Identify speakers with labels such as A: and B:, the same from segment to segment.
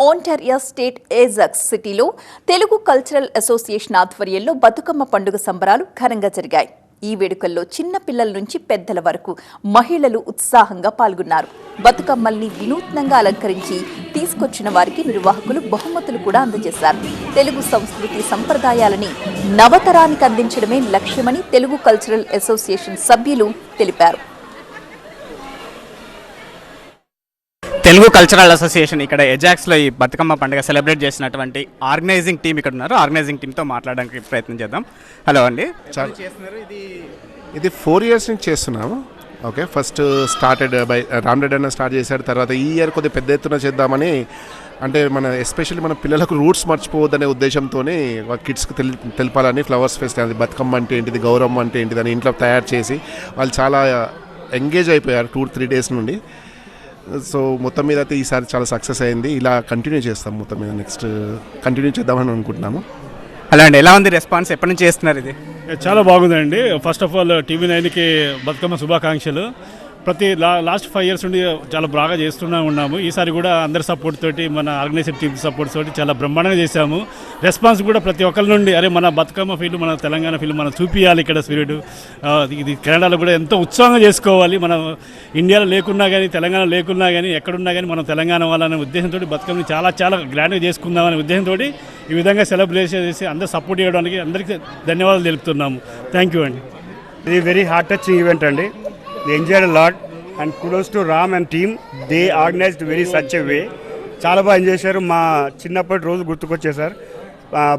A: ఆంటారియా state ఏజక్స్ సిటీలో Telugu cultural association ఆధ్వర్యంలో బతుకమ్మ పండుగ సంబరాలు ఘనంగా జరిగాయి. ఈ వేడుకల్లో చిన్న పిల్లల నుంచి పెద్దల వరకు మహిళలు ఉత్సాహంగా పాల్గొన్నారు. బతుకమ్మల్ని వినూత్నంగా అలంకరించి తీసుకొచ్చిన వారికి నిర్వాహకులు బహుమతులు కూడా అందజేశారు. తెలుగు సంస్కృతి సంప్రదాయాలని నవతరానికి అందించడమే లక్ష్యమని తెలుగు కల్చరల్ అసోసియేషన్ సభ్యులు తెలిపారు.
B: తెలుగు కల్చరల్ అసోసియేషన్ ఇక్కడ ఎజాక్స్లో ఈ బతుకమ్మ పండుగ సెలబ్రేట్ చేసినటువంటి ఆర్గనైజింగ్ టీం ఇక్కడ ఉన్నారు. ఆర్గనైజింగ్ టీంతో మాట్లాడడానికి ప్రయత్నం చేద్దాం. హలో అండి. చేస్తున్నారు ఇది
C: ఇది ఫోర్ ఇయర్స్ నుంచి చేస్తున్నాము. Okay first started by Ram Reddy అన్న స్టార్ట్ చేశాడు. తర్వాత ఈ ఇయర్ కొద్దిగా పెద్ద ఎత్తున చేద్దామని అంటే మన ఎస్పెషల్లీ మన పిల్లలకు రూట్స్ మర్చిపోవద్దనే ఉద్దేశంతో కిడ్స్కి తెలి తెలపాలని ఫ్లవర్స్ ఫెస్ట్ అది బతుకమ్మ అంటే ఏంటిది గౌరవం అంటే ఏంటిది అని ఇంట్లో తయారు చేసి వాళ్ళు చాలా ఎంగేజ్ అయిపోయారు టూ త్రీ డేస్ నుండి. సో మొత్తం మీద అయితే ఈసారి చాలా సక్సెస్ అయింది. ఇలా కంటిన్యూ చేస్తాం మొత్తం మీద నెక్స్ట్ కంటిన్యూ చేద్దామని అనుకుంటున్నాము.
B: హలో అండి ఎలా ఉంది రెస్పాన్స్ ఎప్పటి నుంచి చేస్తున్నారు ఇది?
D: చాలా బాగుందండి. ఫస్ట్ ఆఫ్ ఆల్ టీవీ నైన్కి బతుకమ్మ శుభాకాంక్షలు. ప్రతి లా లాస్ట్ ఫైవ్ ఇయర్స్ నుండి చాలా బాగా చేస్తూనే ఉన్నాము. ఈసారి కూడా అందరి సపోర్ట్ తోటి మన ఆర్గనైజేషన్ టీమ్ సపోర్ట్ తోటి చాలా బ్రహ్మాండంగా చేశాము. రెస్పాన్స్ కూడా ప్రతి ఒక్కరి నుండి అరే మన బతుకమ్మ ఫీల్డ్ మన తెలంగాణ ఫీల్డ్ మనం చూపించాలి ఇక్కడ స్పిరిట్ ఇది కెనడాలో కూడా ఎంతో ఉత్సాహంగా చేసుకోవాలి. మనం ఇండియాలో లేకున్నా కానీ తెలంగాణ లేకున్నా కానీ ఎక్కడున్నా కానీ మనం తెలంగాణ వాళ్ళనే ఉద్దేశంతో బతుకమ్మని చాలా చాలా గ్రాండ్గా చేసుకుందామనే ఉద్దేశంతో ఈ విధంగా సెలబ్రేషన్ చేసి అందరూ సపోర్ట్ చేయడానికి అందరికీ ధన్యవాదాలు తెలుపుతున్నాము. థ్యాంక్ యూ అండి.
E: ఇది వెరీ హార్ట్ టచింగ్ ఈవెంట్ అండి. The enjoyed lot and kudos to Ram and team they organised very such a way చాలా బాగా ఎంజాయ్ చేశారు. మా చిన్నప్పటి రోజు గుర్తుకొచ్చేసారు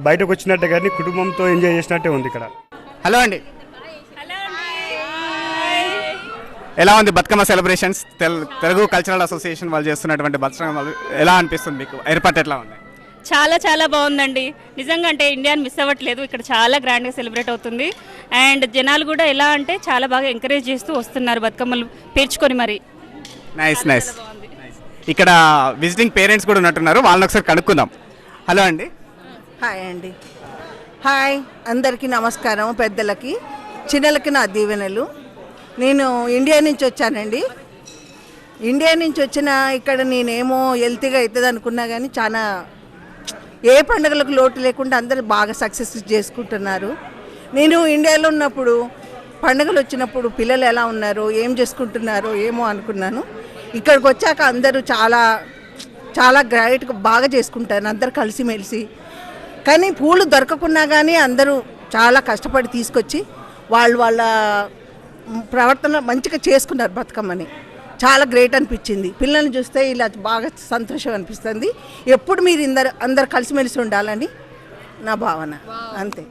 E: బయటకు వచ్చినట్టే కానీ కుటుంబంతో ఎంజాయ్ చేసినట్టే ఉంది ఇక్కడ.
B: హలో అండి. ఎలా ఉంది Bathukamma celebrations Telugu cultural association వాళ్ళు చేస్తున్నటువంటి బతుకమ్మ ఎలా అనిపిస్తుంది మీకు? ఏర్పాటు ఎట్లా ఉంది?
F: చాలా చాలా బాగుందండి. నిజంగా అంటే ఇండియాని మిస్ అవ్వట్లేదు. ఇక్కడ చాలా గ్రాండ్గా సెలబ్రేట్ అవుతుంది. అండ్ జనాలు కూడా ఎలా అంటే చాలా బాగా ఎంకరేజ్ చేస్తూ వస్తున్నారు బతుకమ్మలు పేర్చుకొని మరి.
B: నైస్ నైస్ ఇక్కడ విజిటింగ్ పేరెంట్స్ కూడా ఉన్నట్టున్నారు. వాళ్ళని ఒకసారి కనుక్కుందాం. హలో అండి.
G: హాయ్ అండి హాయ్ అందరికీ నమస్కారం పెద్దలకి చిన్నలకి నా దీవెనలు. నేను ఇండియా నుంచి వచ్చానండి. ఇండియా నుంచి వచ్చిన ఇక్కడ నేనేమో హెల్తీగా అవుతుంది అనుకున్నా కానీ చాలా ఏ పండుగలకు లోటు లేకుండా అందరూ బాగా సక్సెస్ చేసుకుంటున్నారు. నేను ఇండియాలో ఉన్నప్పుడు పండుగలు వచ్చినప్పుడు పిల్లలు ఎలా ఉన్నారు ఏం చేసుకుంటున్నారో ఏమో అనుకున్నాను. ఇక్కడికి వచ్చాక అందరూ చాలా చాలా గ్రైట్గా బాగా చేసుకుంటారు అందరు కలిసిమెలిసి. కానీ పూలు దొరకకున్నా కానీ అందరూ చాలా కష్టపడి తీసుకొచ్చి వాళ్ళు వాళ్ళ ప్రవర్తన మంచిగా చేసుకున్నారు బతుకమ్మని. చాలా గ్రేట్ అనిపించింది. పిల్లల్ని చూస్తే ఇలా బాగా సంతోషం అనిపిస్తుంది. ఎప్పుడు మీరు ఇందరు అందరు కలిసిమెలిసి ఉండాలని నా భావన. అంతే.